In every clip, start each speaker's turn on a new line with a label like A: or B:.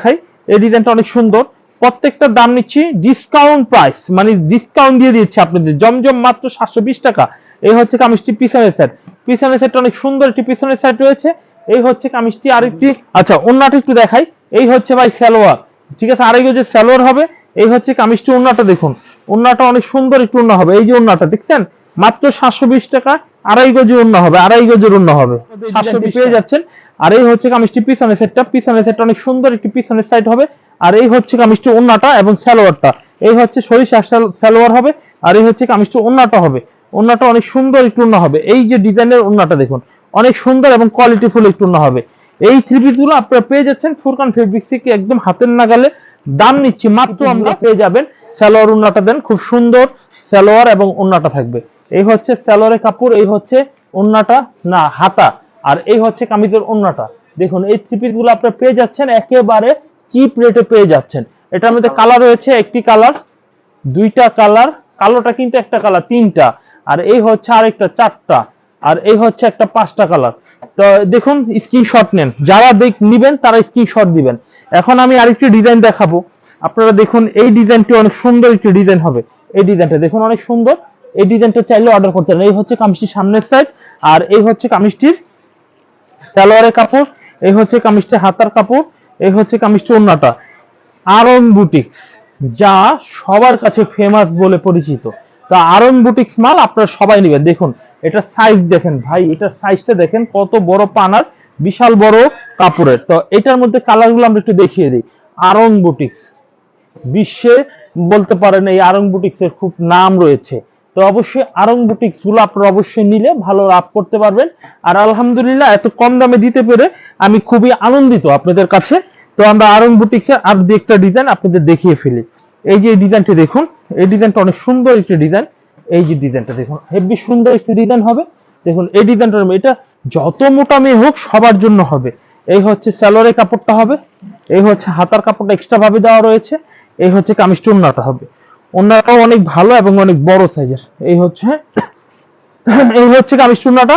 A: দেখাই। এই ডিজাইনটা অনেক সুন্দর। প্রত্যেকটার দাম নিচ্ছি ডিসকাউন্ট প্রাইস মানে ডিসকাউন্ট দিয়ে দিচ্ছি আপনাদের। জমজম মাত্র সাতশো বিশ টাকা। এই হচ্ছে কামিজটি পিছনের সেট পিছনের সেটটা অনেক সুন্দর একটি পিছনের সেট রয়েছে। এই হচ্ছে কামিজটি আরেকটি আচ্ছা অন্যটা একটু দেখাই। এই হচ্ছে ভাই সালোয়ার। ঠিক আছে আড়াই যে সালোয়ার হবে। এই হচ্ছে কামিজটি অন্যটা দেখুন। অন্যটা অনেক সুন্দর একটু অন্য হবে। এই যে অন্যটা দেখছেন? মাত্র সাতশো বিশ টাকা। আড়াই গজের অন্য হবে আড়াই গজের অন্য হবে। সাতশো পেয়ে যাচ্ছেন। আর এই হচ্ছে কামিজটি, পিছনের সেটটা। পিছনের সেটটা অনেক সুন্দর, একটি পিছনের সাইড হবে। আর এই হচ্ছে কামিজটি ওন্নাটা এবং সালোয়ারটা। এই হচ্ছে সরিষা সাল- সালোয়ার হবে, আর এই হচ্ছে কামিজটি ওন্নাটা হবে। ওন্নাটা অনেক সুন্দর একটু ওন্না হবে। এই যে ডিজাইনের ওন্নাটা দেখুন, অনেক সুন্দর এবং কোয়ালিটিফুল একটু ওন্না হবে। এই থ্রি পিসগুলো আপনারা পেয়ে যাচ্ছেন ফুরকান ফেব্রিক থেকে একদম হাতের নাগালে। দাম নিচ্ছি মাত্র আমরা পেয়ে যাবেন। সালোয়ার ওন্নাটা দেন, খুব সুন্দর সালোয়ার এবং ওন্নাটা থাকবে। এই হচ্ছে সালোয়ারের কাপড়, এই হচ্ছে ওন্নাটা, না, হাতা। আর এই হচ্ছে কামিজের অন্যটা দেখুন, এই থ্রি পিসগুলো আপনারা পেয়ে যাচ্ছেন, একেবারে চিপ রেটে পেয়ে যাচ্ছেন। এটার মধ্যে কালার রয়েছে একটি কালার দুইটা কালার কালোটা কিন্তু একটা কালার তিনটা। আর এই হচ্ছে আরেকটা, চারটা। আর এই হচ্ছে একটা পাঁচটা কালার তো দেখুন স্ক্রিনশট নেন। যারা দেখ নিবেন, তারা স্ক্রিনশট দিবেন। এখন আমি আরেকটি ডিজাইন দেখাবো। আপনারা দেখুন, এই ডিজাইনটি অনেক সুন্দর একটি ডিজাইন হবে। এই ডিজাইনটা দেখুন, অনেক সুন্দর। এই ডিজাইনটা চাইলে অর্ডার করতে পারেন। এই হচ্ছে কামিজটির সামনের সাইড আর এই হচ্ছে কামিজটির সালোয়ারের কাপড়, এই হচ্ছে কামিজটি হাতার কাপড়, এই হচ্ছে কামিজটি অন্যটা আরং বুটিক্স, যা সবার কাছে ফেমাস বলে পরিচিত। তা আরং বুটিক্স মাল আপনারা সবাই নেবেন। দেখুন, এটা সাইজ দেখেন ভাই এটার সাইজটা দেখেন কত বড় পানার, বিশাল বড় কাপড়ের। তো এটার মধ্যে কালারগুলো আমরা একটু দেখিয়ে দিই। আরং বুটিক্স, বিশ্বে বলতে পারেন এই আরং বুটিক্স এর খুব নাম রয়েছে। তো অবশ্যই আরং বুটিকগুলো আপনারা অবশ্যই নিলে ভালো লাভ করতে পারবেন। আর আলহামদুলিল্লাহ এত কম দামে দিতে পেরে আমি খুবই আনন্দিত আপনাদের কাছে। তো আমরা আরং বুটিক্স এর আর দু একটা ডিজাইন আপনাদের দেখিয়ে ফেলি। এই যে ডিজাইনটি দেখুন, এই ডিজাইনটা অনেক সুন্দর একটি ডিজাইন। এই যে ডিজাইনটা দেখুন, হেভি সুন্দর একটি ডিজাইন হবে। দেখুন, এই ডিজাইনটার এটা যত মোটা মেয়ে হোক, সবার জন্য হবে। এই হচ্ছে স্যালোয়ারের কাপড়টা হবে। এই হচ্ছে হাতার কাপড়টা এক্সট্রা ভাবে দেওয়া রয়েছে। এই হচ্ছে ওন্নাটা হবে। ওন্নাটাও অনেক ভালো এবং অনেক বড় সাইজের এই হচ্ছে এই হচ্ছে কামিজ চুন্নাটা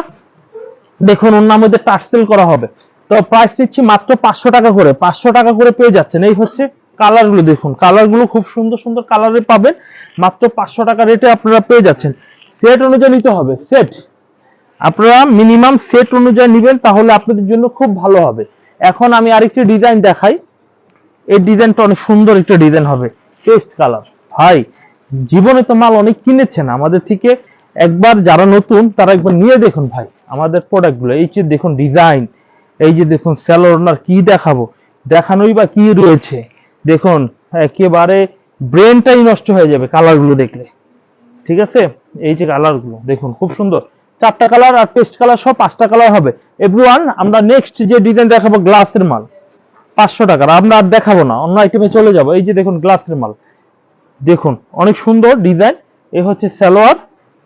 A: দেখুন, ওনার মধ্যে টার্সেল করা হবে। তো প্রাইস নিচ্ছি মাত্র পাঁচশো টাকা করে। পাঁচশো টাকা করে পেয়ে যাচ্ছেন। এই হচ্ছে কালারগুলো দেখুন। কালারগুলো খুব সুন্দর সুন্দর কালারে পাবেন। মাত্র পাঁচশো টাকা রেটে আপনারা পেয়ে যাচ্ছেন। সেট অনুযায়ী নিতে হবে। সেট আপনারা মিনিমাম সেট অনুযায়ী নেবেন, তাহলে আপনাদের জন্য খুব ভালো হবে। এখন আমি আরেকটি ডিজাইন দেখাই। এই ডিজাইনটা অনেক সুন্দর একটা ডিজাইন হবে। টেস্ট কালার ভাই, জীবনে তো মাল অনেক কিনেছেন। আমাদের থেকে একবার যারা নতুন, তারা একবার নিয়ে দেখুন ভাই, আমাদের প্রোডাক্টগুলো। এই যে দেখুন ডিজাইন এই যে দেখুন স্যালোনার কি দেখাবো, দেখানোই বা কি রয়েছে? দেখুন, একেবারে ব্রেনটাই নষ্ট হয়ে যাবে কালারগুলো দেখলে। ঠিক আছে? এই যে কালারগুলো, দেখুন, খুব সুন্দর। চারটা কালার আর পেস্ট কালার সব পাঁচটা কালার হবে। এভরিওয়ান আমরা নেক্সট যে ডিজাইন দেখাবো গ্লাসের মাল, পাঁচশো টাকার। আমরা আর দেখাবো না, অন্য আইটেমে চলে যাব। এই যে দেখুন গ্লাসের মাল। দেখুন, অনেক সুন্দর ডিজাইন। এ হচ্ছে সালোয়ার,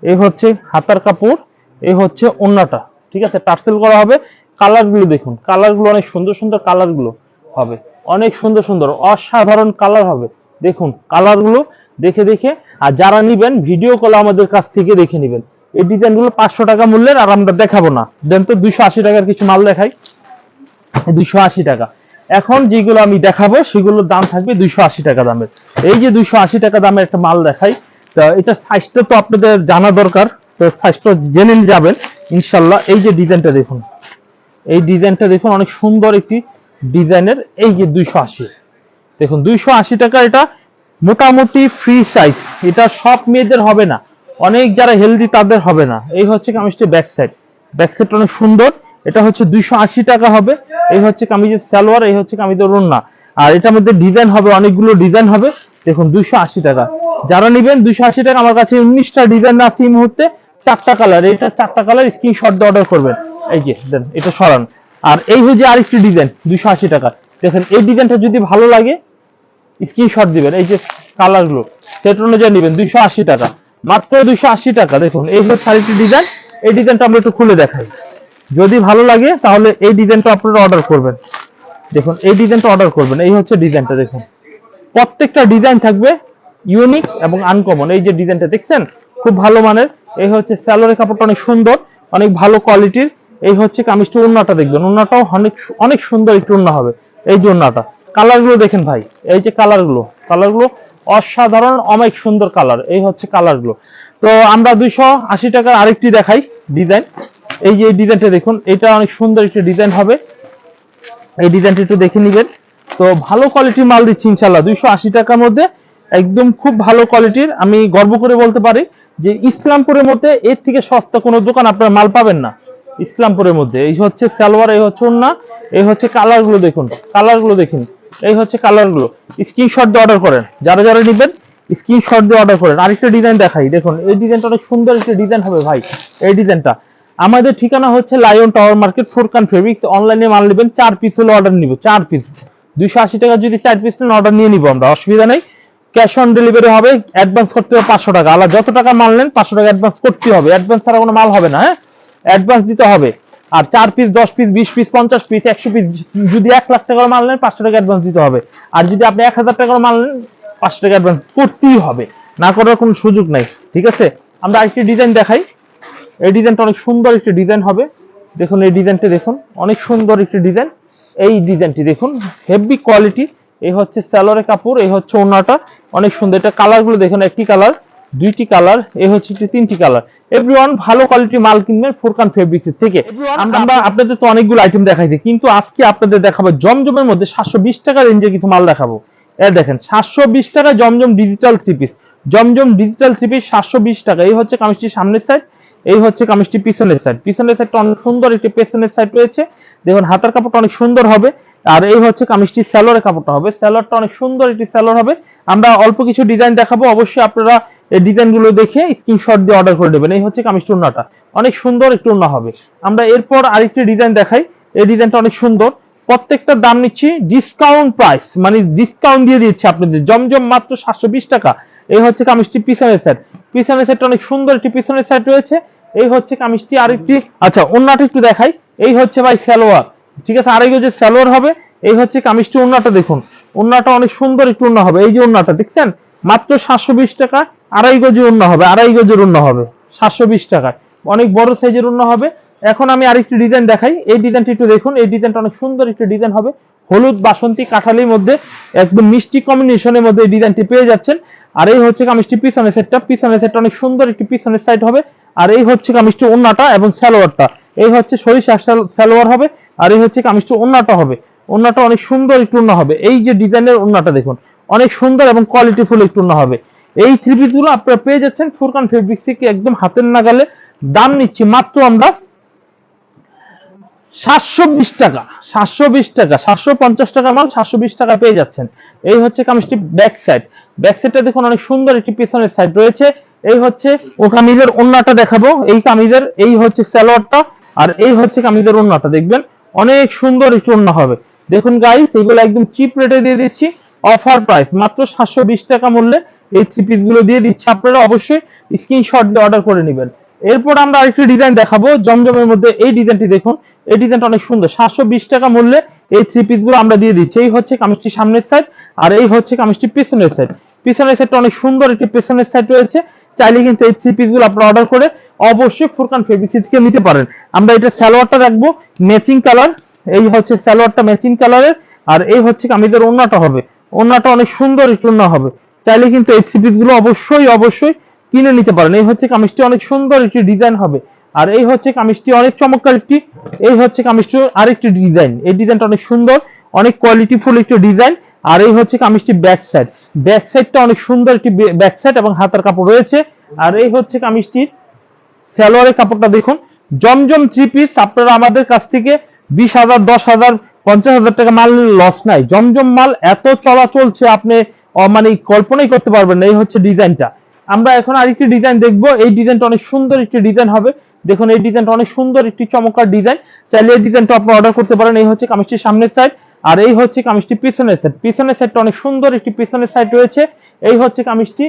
A: এ হচ্ছে হাতার কাপড়, এ হচ্ছে ওন্নাটা, ঠিক আছে? টার্সেল করা হবে। কালারগুলো দেখুন কালারগুলো অনেক সুন্দর সুন্দর কালারগুলো হবে। অনেক সুন্দর সুন্দর, অসাধারণ কালার হবে। দেখুন কালারগুলো দেখে দেখে, আর যারা নিবেন ভিডিও কল আমাদের কাছ থেকে দেখে নেবেন। এই ডিজাইনগুলো পাঁচশো টাকা মূল্যের, আর আমরা দেখাবো না। দেন তো দুইশো আশি টাকার কিছু মাল দেখাই। দুইশো আশি টাকা। এখন যেগুলো আমি দেখাবো, সেগুলোর দাম থাকবে দুইশো আশি টাকা দামের। এই যে দুইশো আশি টাকা দামের একটা মাল দেখাই, তো এটা সাইজটা তো আপনাদের জানা দরকার, তো সাইজটা জেনে যাবেন, ইনশাল্লাহ। এই যে ডিজাইনটা দেখুন, এই ডিজাইনটা দেখুন, অনেক সুন্দর একটি ডিজাইনের, এই যে দুইশো আশি। দেখুন, দুইশো আশি টাকা এটা মোটামুটি ফ্রি সাইজ এটা সব মেয়েদের হবে না, অনেক যারা হেলদি তাদের হবে না। এই হচ্ছে কামিজটি ব্যাক সাইড ব্যাক সাইডটা অনেক সুন্দর, এটা হচ্ছে দুইশো আশি টাকা হবে। এই হচ্ছে কামিজের সালোয়ার, এই হচ্ছে কামিজের রন্না আর এটার মধ্যে ডিজাইন হবে, অনেকগুলো ডিজাইন হবে। দেখুন দুইশো আশি টাকা। যারা নেবেন দুইশো আশি টাকা, আমার কাছে উনিশটা ডিজাইন আছে এই মুহূর্তে। চারটা কালার এটা চারটা কালার স্ক্রিনশট দিয়ে অর্ডার করবেন। এই যে, দেন, এটা সরান। আর এই হচ্ছে আরেকটি ডিজাইন দুইশো আশি টাকা। দেখেন, এই ডিজাইনটা যদি ভালো লাগে স্ক্রিনশট দিবেন। এই যে কালারগুলো সেট অনুযায়ী নেবেন দুইশো আশি টাকা। মাত্র দুইশো আশি টাকা, দেখুন, এই হচ্ছে আরেকটি ডিজাইন এই ডিজাইনটা আমরা একটু খুলে দেখাই। যদি ভালো লাগে, তাহলে এই ডিজাইনটা আপনারা অর্ডার করবেন। দেখুন, এই ডিজাইনটা অর্ডার করবেন। এই হচ্ছে ডিজাইনটা দেখুন। প্রত্যেকটা ডিজাইন থাকবে ইউনিক এবং আনকমন এই যে ডিজাইনটা দেখছেন? খুব ভালো মানের। এই হচ্ছে স্যালোরের কাপড়টা অনেক সুন্দর, অনেক ভালো কোয়ালিটির এই হচ্ছে কামিজটা উন্নাটা দেখবেন। উন্নাটাও অনেক অনেক সুন্দর একটু উন্না হবে এই যে উন্নাটা কালারগুলো দেখেন ভাই। এই যে কালারগুলো কালারগুলো অসাধারণ, অনেক সুন্দর কালার এই হচ্ছে কালারগুলো তো আমরা দুইশো আশি টাকার আরেকটি দেখাই ডিজাইন এই যে ডিজাইনটা দেখুন, এটা অনেক সুন্দর একটি ডিজাইন হবে। এই ডিজাইনটা একটু দেখে নিবেন। তো ভালো কোয়ালিটির মাল দিচ্ছি ইনশাল্লাহ দুইশো আশি টাকার মধ্যে একদম খুব ভালো কোয়ালিটির আমি গর্ব করে বলতে পারি যে ইসলামপুরের মধ্যে এর থেকে সস্তা কোনো দোকান আপনার মাল পাবেন না। ইসলামপুরের মধ্যে। এই হচ্ছে সালোয়ার, এই হচ্ছে ওন্না, এই হচ্ছে কালারগুলো দেখুন। কালারগুলো দেখুন। এই হচ্ছে কালারগুলো। স্ক্রিনশট দিয়ে অর্ডার করেন। যারা যারা নেবেন স্ক্রিনশট দিয়ে অর্ডার করেন। আরেকটা ডিজাইন দেখাই। দেখুন, এই ডিজাইনটা অনেক সুন্দর একটা ডিজাইন হবে ভাই। এই ডিজাইনটা আমাদের ঠিকানা হচ্ছে lion tower market Forkan fabrics অনলাইনে মাল নেবেন, চার পিস হলে অর্ডার নিব, চার পিস দুইশো আশি টাকা যদি চার পিস নেন অর্ডার নিয়ে নিব আমরা, অসুবিধা নেই। ক্যাশ অন ডেলিভারি হবে অ্যাডভান্স করতে হবে পাঁচশো টাকা। আলাদা যত টাকা মাল নেন, পাঁচশো টাকা অ্যাডভান্স করতে হবে। অ্যাডভান্স ছাড়া কোনো মাল হবে না হ্যাঁ? অ্যাডভান্স দিতে হবে। আর চার পিস দশ পিস বিশ পিস পঞ্চাশ পিস একশো পিস যদি এক লাখ টাকার মাল নেন, পাঁচশো টাকা অ্যাডভান্স দিতে হবে। আর যদি আপনি এক হাজার টাকার মাল নেন, পাঁচশো টাকা অ্যাডভান্স করতেই হবে। না করার কোনো সুযোগ নাই, ঠিক আছে? আমরা আরেকটি ডিজাইন দেখাই। এই ডিজাইনটা অনেক সুন্দর একটি ডিজাইন হবে। দেখুন এই ডিজাইনটা দেখুন অনেক সুন্দর একটি ডিজাইন। এই ডিজাইনটি দেখুন হেভি কোয়ালিটি এই হচ্ছে স্যালোরে কাপড় এই হচ্ছে ওনাটা অনেক সুন্দর। এটা কালারগুলো দেখুন একটি কালার দুইটি কালার এই হচ্ছে একটি তিনটি কালার। এভরিওয়ান ভালো কোয়ালিটির মাল কিনবেন ফোরকান ফেব্রিক্স থেকে। আমরা আপনাদের তো অনেকগুলো আইটেম দেখাইছি কিন্তু আজকে আপনাদের দেখাবো জমজমের মধ্যে সাতশো বিশ টাকা রেঞ্জে কিছু মাল দেখাবো। এর দেখেন সাতশো বিশ টাকা Zamzam digital three piece Zamzam digital three piece সাতশো বিশ টাকা এই হচ্ছে কামিজটির সামনের সাইড এই হচ্ছে কামিজটি পিছনের সাইড পিছনের সাইডটা অনেক সুন্দর একটি পেছনের সাইড রয়েছে। দেখুন, হাতার কাপড়টা অনেক সুন্দর হবে। আর এই হচ্ছে কামিজটি স্যালোরের কাপড়টা হবে। স্যালোরটা অনেক সুন্দর একটি স্যালোর হবে। আমরা অল্প কিছু ডিজাইন দেখাবো। অবশ্যই আপনারা এই ডিজাইনগুলো দেখে স্ক্রিনশট দিয়ে অর্ডার করে নেবেন। এই হচ্ছে কামিজটি ওন্নাটা অনেক সুন্দর একটু ওন্না হবে। আমরা এরপর আরেকটি ডিজাইন দেখাই। এই ডিজাইনটা অনেক সুন্দর। প্রত্যেকটার দাম নিচ্ছি ডিসকাউন্ট প্রাইস মানে ডিসকাউন্ট দিয়ে দিচ্ছি আপনাদের। জমজম মাত্র সাতশো বিশ টাকা। এই হচ্ছে কামিজটি পিছনের সেট পিছনের সেটটা অনেক সুন্দর একটি পিছনের সেট রয়েছে। এই হচ্ছে কামিজটি আরেকটি। আচ্ছা অন্যটা একটু দেখাই। এই হচ্ছে ভাই সালোয়ার। ঠিক আছে আরেক যে সালোয়ার হবে। এই হচ্ছে কামিজটি অন্যটা দেখুন। অন্যটা অনেক সুন্দর একটু অন্য হবে। এই যে অন্যটা দেখছেন? মাত্র সাতশো বিশ টাকা, আড়াই গজের অন্য হবে। আড়াই গজের অন্য হবে। সাতশো বিশ টাকায়। অনেক বড় সাইজের অন্য হবে। এখন আমি আরেকটি ডিজাইন দেখাই। এই ডিজাইনটি একটু দেখুন। এই ডিজাইনটা অনেক সুন্দর একটি ডিজাইন হবে। হলুদ বাসন্তী কাঁঠালির মধ্যে, একদম মিষ্টি কম্বিনেশনের মধ্যে এই ডিজাইনটি পেয়ে যাচ্ছেন। আর এই হচ্ছে কামিজটি পিছনের সেটটা। পিছনের সেটটা অনেক সুন্দর, একটি পিছনের সাইড হবে। আর এই হচ্ছে কামিজটি ওন্নাটা এবং সালোয়ারটা। এই হচ্ছে সরিষা সালোয়ার হবে, আর এই হচ্ছে কামিজটি ওন্নাটা হবে। ওন্নাটা অনেক সুন্দর একটু ওন্না হবে। এই যে ডিজাইনের ওন্নাটা দেখুন, অনেক সুন্দর এবং কোয়ালিটিফুল একটু ওন্না হবে। এই থ্রি পিসগুলো আপনারা পেয়ে যাচ্ছেন ফুরকান ফেব্রিক্স থেকে একদম হাতের নাগালে। দাম নিচ্ছি মাত্র আমরা সাতশো বিশ টাকা, সাতশো বিশ টাকা, সাতশো পঞ্চাশ টাকা মাল, সাতশো বিশ টাকা পেয়ে যাচ্ছেন। এই হচ্ছে কামিজটি ব্যাক সাইড ব্যাক সাইডটা দেখুন, অনেক সুন্দর একটি পিছনের সাইড রয়েছে। এই হচ্ছে ও কামিজের ওন্নাটা দেখাবো। এই কামিজের, এই হচ্ছে সালোয়ারটা, আর এই হচ্ছে কামিজের ওন্নাটা, দেখবেন? অনেক সুন্দর একটু ওন্না হবে। দেখুন গাইস এগুলো একদম চিপ রেটে দিয়ে দিচ্ছি অফার প্রাইস মাত্র সাতশো বিশ টাকা মূল্যে এই থ্রি পিসগুলো দিয়ে দিচ্ছি। আপনারা অবশ্যই স্ক্রিনশট দিয়ে অর্ডার করে নেবেন। এরপর আমরা আরেকটি ডিজাইন দেখাবো। জমজমের মধ্যে এই ডিজাইনটি দেখুন এই ডিজাইনটা অনেক সুন্দর। সাতশো বিশ টাকা মূল্যে এই থ্রি পিসগুলো আমরা দিয়ে দিচ্ছি। এই হচ্ছে কামিজটি সামনের সাইড আর এই হচ্ছে কামিজটি পিছনের সাইড পিছনের সাইডটা অনেক সুন্দর একটি পিছনের সাইড রয়েছে। চাইলে কিন্তু এই থ্রি পিসগুলো আপনারা অর্ডার করে অবশ্যই ফুরকান ফেব্রিক থেকে নিতে পারেন। আমরা এটা সালোয়ারটা রাখব ম্যাচিং কালার এই হচ্ছে সালোয়ারটা ম্যাচিং কালারের আর এই হচ্ছে কামিজের ওন্নাটা হবে। ওন্নাটা অনেক সুন্দর একটু ওন্না হবে। চাইলে কিন্তু এই থ্রি পিসগুলো অবশ্যই অবশ্যই কিনে নিতে পারেন। এই হচ্ছে কামিজটি অনেক সুন্দর একটি ডিজাইন হবে। আর এই হচ্ছে কামিজটি, অনেক চমৎকার একটি, এই হচ্ছে কামিজটি আরেকটি ডিজাইন এই ডিজাইনটা অনেক সুন্দর, অনেক কোয়ালিটিফুল একটি ডিজাইন আর এই হচ্ছে কামিজটি ব্যাক সাইড ব্যাক সাইডটা অনেক সুন্দর একটি ব্যাক সাইড এবং হাতার কাপড় রয়েছে। আর এই হচ্ছে কামিজটির সালোয়ারের কাপড়টা দেখুন। জমজম থ্রি পিস আপনারা আমাদের কাছ থেকে বিশ হাজার, দশ হাজার, পঞ্চাশ হাজার টাকা মাল লস নাই। জমজম মাল এত চলা চলছে, আপনি মানে কল্পনাই করতে পারবেন না। এই হচ্ছে ডিজাইনটা আমরা এখন আরেকটি ডিজাইন দেখব। এই ডিজাইনটা অনেক সুন্দর একটি ডিজাইন হবে। দেখুন এই ডিজাইনটা অনেক সুন্দর, একটি চমৎকার ডিজাইন চাইলে এই ডিজাইনটা আপনি অর্ডার করতে পারেন, এই হচ্ছে কামিজটির সামনের সাইড আর এই হচ্ছে কামিজটি পিছনের সাইড পিছনের সাইডটা অনেক সুন্দর, একটি পিছনের সাইড রয়েছে। এই হচ্ছে কামিজটি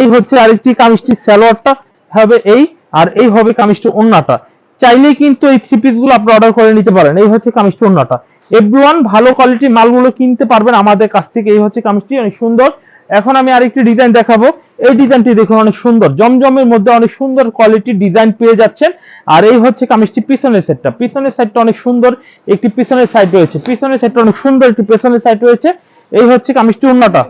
A: এই হচ্ছে আরেকটি কামিজটির সালোয়ারটা হবে এই, আর এই হবে কামিজটি ওন্নাটা। চাইলেই কিন্তু এই থ্রি পিসগুলো আপনি অর্ডার করে নিতে পারেন। এই হচ্ছে কামিজটি ওন্নাটা। এভরিওয়ান ভালো কোয়ালিটির মালগুলো কিনতে পারবেন আমাদের কাছ থেকে। এই হচ্ছে কামিজটি, অনেক সুন্দর। এখন আমি আরেকটি ডিজাইন দেখাবো। এই ডিজাইনটি দেখুন, অনেক সুন্দর। জমজমের মধ্যে অনেক সুন্দর কোয়ালিটির ডিজাইন পেয়ে যাচ্ছেন। আর এই হচ্ছে কামিজটি পিছনের সেটটা পিছনের সাইডটা অনেক সুন্দর। একটি পিছনের সাইড রয়েছে। পিছনের সাইডটা অনেক সুন্দর একটি পিছনের সাইড রয়েছে। এই হচ্ছে কামিজটি উন্নটা।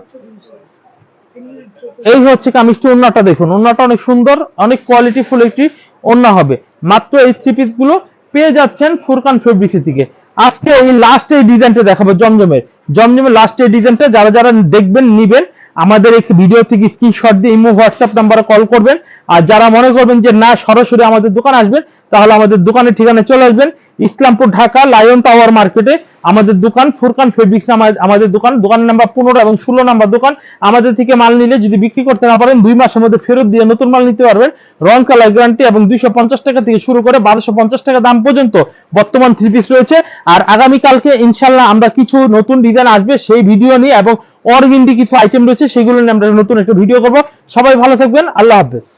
A: এই হচ্ছে কামিজটি ওন্নাটা দেখুন। ওন্নাটা অনেক সুন্দর, অনেক কোয়ালিটি ফুল একটি ওন্না হবে। মাত্র এই থ্রি পিসগুলো পেয়ে যাচ্ছেন ফুরকান ফেব্রিক্সি থেকে আজকে এই লাস্ট এই ডিজাইনটা দেখাবো জমজমের। জমজমের লাস্ট এই ডিজাইনটা যারা যারা দেখবেন, নিবেন আমাদের এই ভিডিও থেকে স্ক্রিনশট দিয়ে ইমো হোয়াটসঅ্যাপ নাম্বারে কল করবেন। আর যারা মনে করবেন যে না, সরাসরি আমাদের দোকান আসবেন, তাহলে আমাদের দোকানের ঠিকানায় চলে আসবেন। ইসলামপুর ঢাকা লায়ন টাওয়ার মার্কেটে আমাদের দোকান ফুরকান ফেব্রিক্স আমাদের দোকান। দোকান নাম্বার পনেরো এবং ষোলো নাম্বার দোকান। আমাদের থেকে মাল নিলে যদি বিক্রি করতে না পারেন, দুই মাসের মধ্যে ফেরত দিয়ে নতুন মাল নিতে পারবেন। রং কালার গ্যারান্টি এবং দুইশো পঞ্চাশ টাকা থেকে শুরু করে বারোশো পঞ্চাশ টাকা দাম পর্যন্ত বর্তমান থ্রি পিস রয়েছে। আর আগামীকালকে ইনশাল্লাহ আমরা কিছু নতুন ডিজাইন আসবে সেই ভিডিও নিয়ে এবং অরগিন্ডি কিছু আইটেম রয়েছে, সেগুলো নিয়ে আমরা নতুন একটা ভিডিও করব। সবাই ভালো থাকবেন, আল্লাহ হাফেজ।